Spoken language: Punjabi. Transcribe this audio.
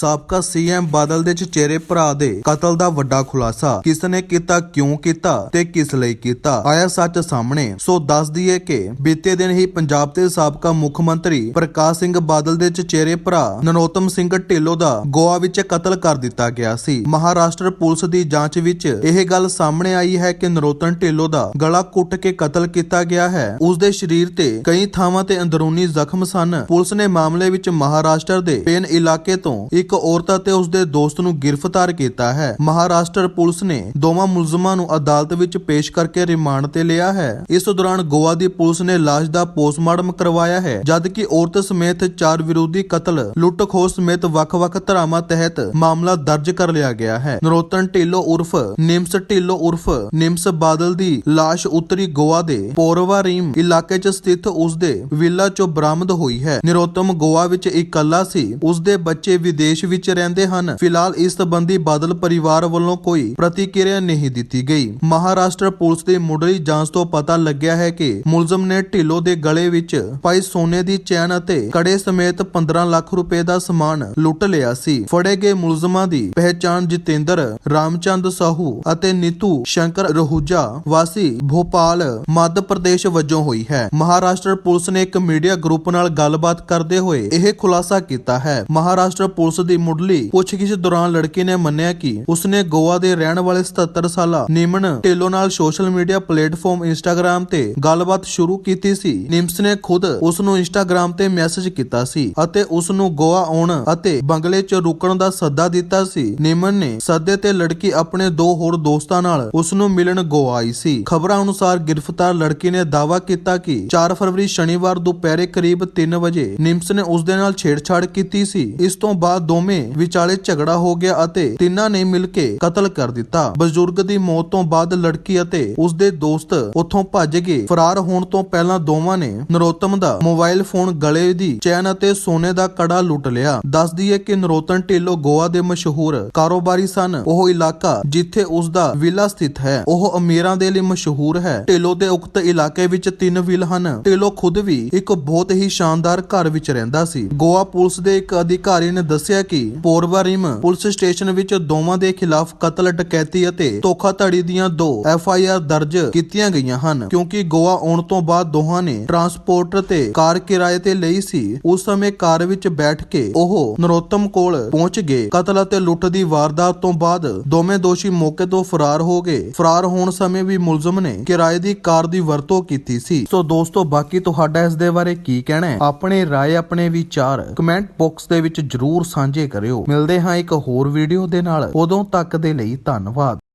ਸਾਬਕਾ ਸੀਐਮ ਬਾਦਲ ਦੇ ਚਚੇਰੇ ਭਰਾ ਦੇ ਕਤਲ ਦਾ ਵੱਡਾ ਖੁਲਾਸਾ। ਕਿਸ ਨੇ ਕੀਤਾ, ਕਿਉਂ ਕੀਤਾ ਤੇ ਕਿਸ ਲਈ ਕੀਤਾ? ਆਇਆ ਸੱਚ ਸਾਹਮਣੇ। ਸੋ ਦੱਸ ਦਈਏ ਕਿ ਬੀਤੇ ਦਿਨ ਹੀ ਪੰਜਾਬ ਦੇ ਸਾਬਕਾ ਮੁੱਖ ਮੰਤਰੀ ਪ੍ਰਕਾਸ਼ ਸਿੰਘ ਬਾਦਲ ਦੇ ਚਚੇਰੇ ਭਰਾ ਨਨੋਤਮ ਸਿੰਘ ਢਿੱਲੋਂ ਦਾ ਗੋਆ ਵਿੱਚ ਕਤਲ ਕਰ ਦਿੱਤਾ ਗਿਆ ਸੀ। ਮਹਾਰਾਸ਼ਟਰ ਪੁਲਿਸ ਦੀ ਜਾਂਚ ਵਿੱਚ ਇਹ ਗੱਲ ਸਾਹਮਣੇ ਆਈ ਹੈ ਕਿ ਨਰੋਤਮ ਢਿੱਲੋਂ ਦਾ ਗਲਾ ਕੁੱਟ ਕੇ ਕਤਲ ਕੀਤਾ ਗਿਆ ਹੈ। ਉਸ ਦੇ ਸਰੀਰ ਤੇ ਕਈ ਥਾਵਾਂ ਤੇ ਅੰਦਰੂਨੀ ਜ਼ਖਮ ਸਨ। ਪੁਲਿਸ ਨੇ ਮਾਮਲੇ ਵਿੱਚ ਮਹਾਰਾਸ਼ਟਰ ਦੇ ਪੇਨ ਇਲਾਕੇ ਤੋਂ ਇੱਕ ਔਰਤ ਅਤੇ ਉਸ ਦੇ ਦੋਸਤ ਨੂੰ ਗ੍ਰਿਫਤਾਰ ਕੀਤਾ ਹੈ। ਮਹਾਰਾਸ਼ਟਰ ਪੁਲਿਸ ਨੇ ਦੋਵਾਂ ਮੁਲਜ਼ਮਾਂ ਨੂੰ ਅਦਾਲਤ ਵਿੱਚ ਪੇਸ਼ ਕਰਕੇ ਰਿਮਾਂਡ ਤੇ ਲਿਆ ਹੈ। ਇਸ ਦੌਰਾਨ ਗੋਆ ਦੀ ਪੁਲਿਸ ਨੇ ਲਾਸ਼ ਦਾ ਪੋਸਟਮਾਰਟਮ ਕਰਵਾਇਆ ਹੈ, ਜਦਕਿ ਔਰਤ ਸਮੇਤ ਚਾਰ ਵਿਰੋਧੀ ਕਤਲ ਲੁੱਟ ਸਮੇਤ ਵੱਖ-ਵੱਖ ਧਾਰਾਵਾਂ ਤਹਿਤ ਮਾਮਲਾ ਦਰਜ ਕਰ ਲਿਆ ਗਿਆ ਹੈ। ਨਰੋਤਨ ਢਿੱਲੋ ਉਰਫ ਨਿਮਸ ਢਿੱਲੋ ਉਰਫ ਨਿਮਸ ਬਾਦਲ ਦੀ ਲਾਸ਼ ਉੱਤਰੀ ਗੋਆ ਦੇ ਪੋਰਵਾ ਰੀਮ ਇਲਾਕੇ 'ਚ ਸਥਿਤ ਉਸ ਦੇ ਵਿਲਾ 'ਚੋਂ ਬਰਾਮਦ ਹੋਈ ਹੈ। ਨਿਰੋਤਮ ਗੋਆ ਵਿੱਚ ਇਕੱਲਾ ਸੀ। ਉਸ ਦੇ ਬੱਚੇ ਵਿਦੇਸ਼ ਵਿੱਚ ਰਹਿੰਦੇ ਹਨ। ਫਿਲਹਾਲ ਇਸ ਸਬੰਧੀ ਬਾਦਲ ਪਰਿਵਾਰ ਵੱਲੋਂ ਕੋਈ ਪ੍ਰਤੀਕਿਰਿਆ ਨਹੀਂ ਦਿੱਤੀ ਗਈ। ਮਹਾਰਾਸ਼ਟਰ ਪੁਲਿਸ ਦੀ ਮੁੱਢਲੀ ਜਾਂਚ ਤੋਂ ਪਤਾ ਲੱਗਿਆ ਹੈ ਕਿ ਮੁਲਜ਼ਮ ਨੇ ਢਿੱਲੋਂ ਦੇ ਗਲੇ ਵਿੱਚ ਪਾਈ ਸੋਨੇ ਦੀ ਚੈਨ ਅਤੇ ਕੜੇ ਸਮੇਤ 15 ਲੱਖ ਰੁਪਏ ਦਾ ਸਮਾਨ ਲੁੱਟ ਲਿਆ ਸੀ। ਫੜੇ ਗਏ ਮੁਲਜ਼ਮਾਂ ਦੀ ਪਹਿਚਾਣ ਜਤਿੰਦਰ, ਰਾਮਚੰਦ ਸਾਹੂ ਅਤੇ ਨੀਤੂ ਸ਼ੰਕਰ ਰਹੂਜਾ ਵਾਸੀ ਭੋਪਾਲ ਮੱਧ ਪ੍ਰਦੇਸ਼ ਵਜੋਂ ਹੋਈ ਹੈ। ਮਹਾਰਾਸ਼ਟਰ ਪੁਲਿਸ ਨੇ ਇੱਕ ਮੀਡੀਆ ਗਰੁੱਪ ਨਾਲ ਗੱਲਬਾਤ ਕਰਦੇ ਹੋਏ ਇਹ ਖੁਲਾਸਾ ਕੀਤਾ ਹੈ। ਮਹਾਰਾਸ਼ਟਰ ਪੁਲਿਸ ਦੀ ਮੁੱਢਲੀ ਪੁੱਛਗਿੱਛ ਦੌਰਾਨ ਲੜਕੀ ਨੇ ਮੰਨਿਆ ਕਿ ਉਸਨੇ ਗੋਆ ਦੇ ਰਹਿਣ ਵਾਲੇ 77 ਸਾਲਾ ਨਿਮਨ ਢਿੱਲੋਂ ਨਾਲ ਸੋਸ਼ਲ ਮੀਡੀਆ ਪਲੇਟਫਾਰਮ ਇੰਸਟਾਗ੍ਰam ਤੇ ਗੱਲਬਾਤ ਸ਼ੁਰੂ ਕੀਤੀ ਸੀ। ਨਿਮਸ ਨੇ ਖੁਦ ਉਸ ਨੂੰ ਇੰਸਟਾਗ੍ਰam ਤੇ ਮੈਸੇਜ ਕੀਤਾ ਸੀ ਅਤੇ ਉਸ ਨੂੰ ਗੋਆ ਆਉਣ ਅਤੇ ਬੰਗਲੇ 'ਚ ਰੁਕਣ ਦਾ ਸੱਦਾ ਦਿੱਤਾ ਸੀ। ਨਿਮਨ ਨੇ ਸੱਦੇ ਤੇ ਲੜਕੀ ਆਪਣੇ ਦੋ ਹੋਰ ਦੋਸਤਾਂ ਨਾਲ ਉਸ ਨੂੰ ਮਿਲਣ ਗੋਆ ਆਈ ਸੀ। ਖਬਰਾਂ ਅਨੁਸਾਰ ਗ੍ਰਿਫਤਾਰ ਲੜਕੀ ਨੇ ਦਾਅਵਾ ਕੀਤਾ ਕਿ 4 ਫਰਵਰੀ ਸ਼ਨੀਵਾਰ ਦੁਪਹਿਰੇ ਕਰੀਬ 3 ਵਜੇ ਨਿਮਸ ਨੇ ਉਸ ਦੇ ਨਾਲ ਛੇੜਛਾੜ ਕੀਤੀ ਸੀ। ਇਸ ਤੋਂ ਬਾਅਦ ਦੋਵੇਂ ਵਿਚਾਲੇ ਝਗੜਾ ਹੋ ਗਿਆ ਅਤੇ ਤਿੰਨਾਂ ਨੇ ਮਿਲ ਕੇ ਕਤਲ ਕਰ ਦਿੱਤਾ। ਬਜ਼ੁਰਗ ਦੀ ਮੌਤ ਤੋਂ ਬਾਅਦ ਲੜਕੀ ਅਤੇ ਉਸ ਦੇ ਦੋਸਤ ਉੱਥੋਂ ਭੱਜ ਗਏ ਫਰਾਰ ਹੋਣ ਤੋਂ ਪਹਿਲਾਂ ਦੋਵਾਂ ਨੇ ਨਰੋਤਮ ਦਾ ਮੋਬਾਈਲ ਫੋਨ ਗਲੇ ਦੀ ਚੈਨ ਅਤੇ ਸੋਨੇ ਦਾ ਕੜਾ ਲੁੱਟ ਲਿਆ। ਦੱਸ ਦਈਏ ਕਿ ਨਰੋਤਨ ਢਿੱਲੋਂ ਗੋਆ ਦੇ ਮਸ਼ਹੂਰ ਕਾਰੋਬਾਰੀ ਸਨ। ਉਹ ਇਲਾਕਾ ਜਿੱਥੇ ਉਸ ਦਾ ਵਿਲਾ ਸਥਿਤ ਹੈ, ਉਹ ਅਮੀਰਾਂ ਦੇ ਲਈ ਮਸ਼ਹੂਰ ਹੈ। ਢਿੱਲੋ ਦੇ ਉਕਤ ਇਲਾਕੇ ਵਿੱਚ ਤਿੰਨ ਵਿਲ ਹਨ। ਢਿੱਲੋ ਖੁਦ ਵੀ ਇੱਕ ਬਹੁਤ ਹੀ ਸ਼ਾਨਦਾਰ ਘਰ ਵਿੱਚ ਰਹਿੰਦਾ ਸੀ। ਗੋਆ ਪੁਲਿਸ ਦੇ ਇੱਕ ਅਧਿਕਾਰੀ ਨੇ ਦੱਸਿਆ ਕਿ ਪੋਰਵਾਰਿਮ ਪੁਲਿਸ ਸਟੇਸ਼ਨ ਵਿੱਚ ਦੋਵਾਂ ਦੇ ਖਿਲਾਫ ਕਤਲ, ਡਕੈਤੀ ਅਤੇ ਧੋਖਾਧੜੀ ਦੀਆਂ ਦੋ ਐਫ ਆਈ ਆਰ ਦਰਜ ਕੀਤੀਆਂ ਗਈਆਂ ਹਨ। ਕਿਉਂਕਿ ਗੋਆ ਆਉਣ ਤੋਂ ਬਾਅਦ ਦੋਹਾਂ ਨੇ ਟਰਾਂਸਪੋਰਟ ਤੇ ਕਾਰ ਕਿਰਾਏ ਤੇ ਲਈ ਸੀ, ਉਸ ਸਮੇਂ ਕਾਰ ਵਿੱਚ ਬੈਠ ਕੇ ਉਹ ਨਰੋਤਮ ਕੋਲ ਪਹੁੰਚ ਗਏ। ਕਤਲ ਅਤੇ ਲੁੱਟ ਦੀ ਵਾਰਦਾਤ ਤੋਂ ਬਾਅਦ ਦੋਵੇਂ ਦੋਸ਼ੀ ਮੌਕੇ ਤੋਂ ਫਰਾਰ ਹੋ ਗਏ। ਫਰਾਰ ਹੋਣ ਸਮੇਂ ਵੀ ਮੁਲਜ਼ਮ ਨੇ ਕਿਰਾਏ ਦੀ ਕਾਰ ਦੀ ਵਰਤੋਂ ਕੀਤੀ ਸੀ। ਸੋ ਦੋਸਤੋ, ਬਾਕੀ ਤੁਹਾਡਾ ਇਸ ਦੇ ਬਾਰੇ ਕੀ ਕਹਿਣਾ ਹੈ? ਆਪਣੇ ਰਾਏ, ਆਪਣੇ ਵਿਚਾਰ ਕਮੈਂਟ ਬਾਕਸ ਦੇ ਵਿੱਚ ਜਰੂਰ ਸਾਂਝੇ ਕਰਿਓ। ਮਿਲਦੇ ਹਾਂ ਇੱਕ ਹੋਰ ਵੀਡੀਓ ਦੇ ਨਾਲ। ਉਦੋਂ ਤੱਕ ਦੇ ਲਈ ਧੰਨਵਾਦ।